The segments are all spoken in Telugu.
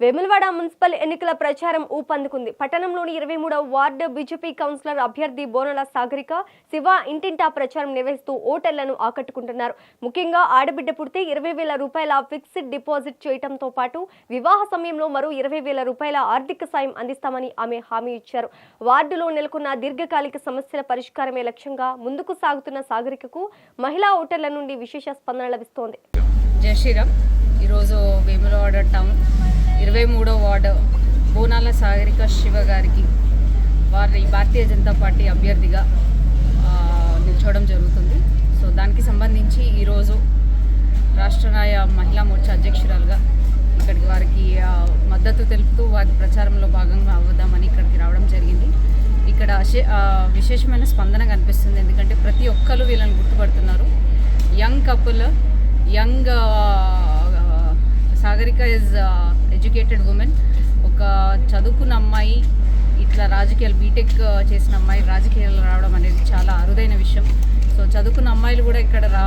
వేములవాడ మున్సిపల్ ఎన్నికల ప్రచారం ఊపందుకుంది. పట్టణంలోని ఇరవై మూడవ వార్డు బీజేపీ కౌన్సిలర్ అభ్యర్థి బోనల సాగరిక శివ ఇంటింటా ప్రచారం నిర్వహిస్తూ ఓటర్లను ఆకట్టుకుంటున్నారు. ముఖ్యంగా ఆడబిడ్డ పుడితే ఇరవై వేల రూపాయల ఫిక్స్డ్ డిపాజిట్ చేయడంతో పాటు వివాహ సమయంలో మరో ఇరవై వేల రూపాయల ఆర్థిక సాయం అందిస్తామని ఆమె హామీ ఇచ్చారు. వార్డులో నెలకొన్న దీర్ఘకాలిక సమస్యల పరిష్కారమే లక్ష్యంగా ముందుకు సాగుతున్న సాగరికకు మహిళా ఓటర్ల నుండి విశేష స్పందన లభిస్తోంది. జై శ్రీరామ్. ఈరోజు వేములవాడ టౌన్. ఇరవై మూడో వార్డు బోనాల సాగరిక శివ గారికి వారి భారతీయ జనతా పార్టీ అభ్యర్థిగా నిల్చోవడం జరుగుతుంది. సో దానికి సంబంధించి ఈరోజు రాష్ట్రనాయ మహిళా మోర్చా అధ్యక్షురాలుగా ఇక్కడికి వారికి మద్దతు తెలుపుతూ వారి ప్రచారంలో భాగంగా అవ్వదామని ఇక్కడికి రావడం జరిగింది. ఇక్కడ అశే- విశేషమైన స్పందన కనిపిస్తుంది. ఎందుకంటే ప్రతి ఒక్కరు వీళ్ళని గుర్తుపడుతున్నారు. Young couple young Sagarika is educated women ఒక చదువుకున్న అమ్మాయి ఇట్లా రాజకీయాలు బీటెక్ uh, చేసిన అమ్మాయి రాజకీయాలు రావడం అనేది చాలా అరుదైన విషయం. సో చదువుకున్న అమ్మాయిలు కూడా ఇక్కడ రా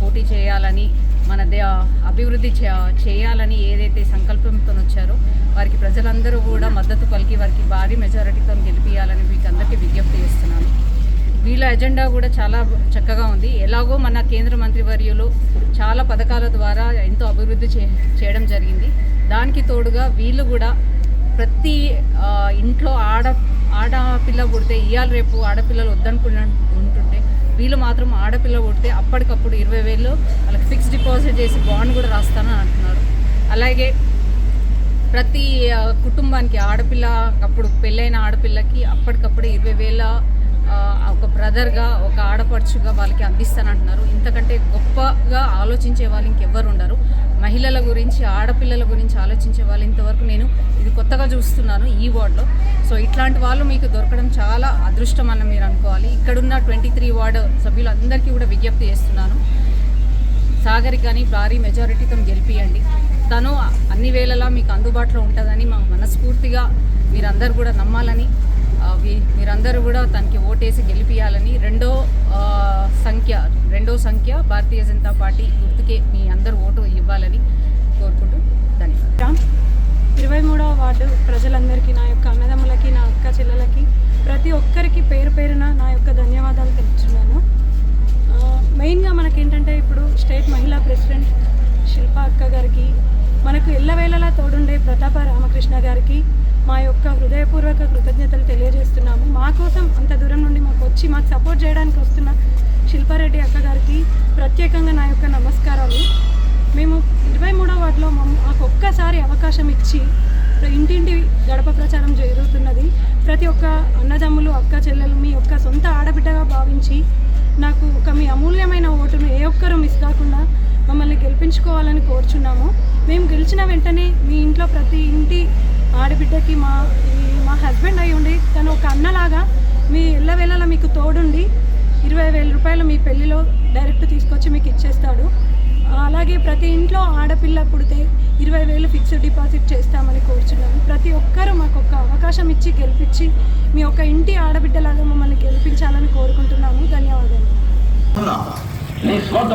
పోటీ చేయాలని మన దే అభివృద్ధి చే- చేయాలని ఏదైతే సంకల్పంతో వచ్చారో వారికి ప్రజలందరూ కూడా మద్దతు పలికి వారికి భారీ మెజారిటీతో గెలిపించాలని మీకు అందరికీ విజ్ఞప్తి చేస్తున్నాను వీళ్ళ ఎజెండా కూడా చాలా చక్కగా ఉంది. ఎలాగో మన కేంద్ర మంత్రి వర్యులు చాలా పథకాల ద్వారా ఎంతో అభివృద్ధి చే చేయడం జరిగింది. దానికి తోడుగా వీళ్ళు కూడా ప్రతి ఇంట్లో ఆడ ఆడపిల్ల పుడితే ఇవాళ రేపు ఆడపిల్లలు వద్దనుకున్న ఉంటుంటే వీళ్ళు మాత్రం ఆడపిల్ల పుడితే అప్పటికప్పుడు ఇరవై వేలు వాళ్ళకి ఫిక్స్ డిపాజిట్ చేసి బాండ్ కూడా రాస్తానని అంటున్నారు. అలాగే ప్రతి కుటుంబానికి ఆడపిల్ల అప్పుడు పెళ్ళైన ఆడపిల్లకి అప్పటికప్పుడు ఇరవై వేల ఒక బ్రదర్గా ఒక ఆడపడుచుగా వాళ్ళకి అందిస్తానంటున్నారు. ఇంతకంటే గొప్పగా ఆలోచించే వాళ్ళు ఇంకెవ్వరు ఉండరు. మహిళల గురించి ఆడపిల్లల గురించి ఆలోచించే వాళ్ళు ఇంతవరకు నేను ఇది కొత్తగా చూస్తున్నాను ఈ వార్డులో. సో ఇట్లాంటి వాళ్ళు మీకు దొరకడం చాలా అదృష్టం అని మీరు అనుకోవాలి. ఇక్కడున్న ట్వంటీ త్రీ వార్డు సభ్యులందరికీ కూడా విజ్ఞప్తి చేస్తున్నాను. సాగరికని భారీ మెజారిటీతో గెలిపియండి. తను అన్ని వేళలా మీకు అందుబాటులో ఉంటుందని మా మనస్ఫూర్తిగా మీరందరూ కూడా నమ్మాలని మీరందరూ కూడా తనకి ఓటేసి గెలిపియాలని రెండో సంఖ్య రెండో సంఖ్య భారతీయ జనతా పార్టీ గుర్తుకే మీ అందరూ ఓటు ఇవ్వాలని కోరుకుంటూ ధన్యవాదాలు. ఇరవై మూడవ వార్డు ప్రజలందరికీ నా యొక్క అన్నదమ్ములకి నా అక్క చెల్లెలకి ప్రతి ఒక్కరికి పేరు పేరున నా యొక్క ధన్యవాదాలు తెలుపుతున్నాను మెయిన్గా మెయిన్గా మనకేంటంటే ఇప్పుడు స్టేట్ మహిళా ప్రెసిడెంట్ శిల్పా అక్క గారికి మనకు ఎల్లవేళలా తోడుండే ప్రతాప రామకృష్ణ గారికి మా యొక్క హృదయపూర్వక కృతజ్ఞతలు తెలియజేస్తున్నాము. మా కోసం అంత దూరం నుండి మాకు వచ్చి మాకు సపోర్ట్ చేయడానికి వస్తున్న శిల్పారెడ్డి అక్క గారికి ప్రత్యేకంగా నా యొక్క నమస్కారాలు. మేము ఇరవై మూడో వార్డులో మమ్మ- మాకు ఒక్కసారి అవకాశం ఇచ్చి ఇంటింటి గడప ప్రచారం జరుగుతున్నది. ప్రతి ఒక్క అన్నదమ్ములు అక్క చెల్లెలు మీ యొక్క సొంత ఆడబిడ్డగా భావించి నాకు ఒక మీ అమూల్యమైన ఓటును ఏ ఒక్కరూ మిస్ కాకుండా మమ్మల్ని గెలిపించుకోవాలని కోరుచున్నాము. మేము గెలిచిన వెంటనే మీ ఇంట్లో ప్రతి ఇంటి ఆడబిడ్డకి మా మా హస్బెండ్ అయి ఉండి తను ఒక అన్నలాగా మీ ఎల్లవేళలా మీకు తోడుండి ఇరవై వేల రూపాయలు మీ పెళ్ళిలో డైరెక్ట్ తీసుకొచ్చి మీకు ఇచ్చేస్తాడు. అలాగే ప్రతి ఇంట్లో ఆడపిల్ల పుడితే ఇరవై వేలు ఫిక్స్డ్ డిపాజిట్ చేస్తామని కోరుచున్నాము ప్రతి ఒక్కరూ మాకు ఒక అవకాశం ఇచ్చి గెలిపించి మీ ఒక ఇంటి ఆడబిడ్డలాగా మమ్మల్ని గెలిపించాలని కోరుకుంటున్నాము. ధన్యవాదాలు.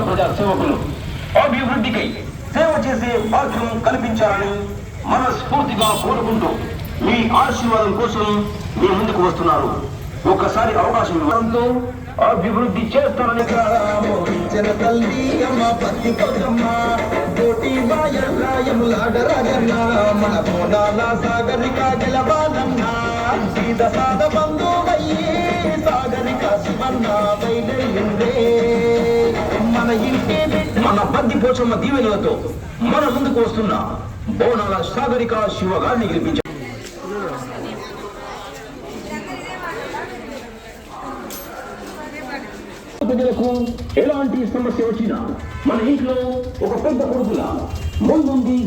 ప్రజా సేవకులు అభివృద్ధికై సేవ చేసే భాగ్యం కల్పించాలని మనస్ఫూర్తిగా కోరుకుంటూ మీ ఆశీర్వాదం కోసం మీ ముందుకు వస్తున్నారు. ఒక్కసారి అవకాశం ఇవ్వడంతో అభివృద్ధి తల్లి అమ్మ పత్తి కోటి మన కోడాల సాగరిక గెలవాలన్న సీద సాద బంధువయ్యి సాగరిక శివన్న బయలుండే మన ఇంటి మన బద్ది పోచమ్మ దీవెనలతో మన ముందుకు వస్తున్న బోనాల సాగరిక శివగారిని గెలిపించారు. ప్రజలకు ఎలాంటి సమస్య వచ్చినా మన ఇంట్లో ఒక పెద్ద కొడుకుల ముందుంది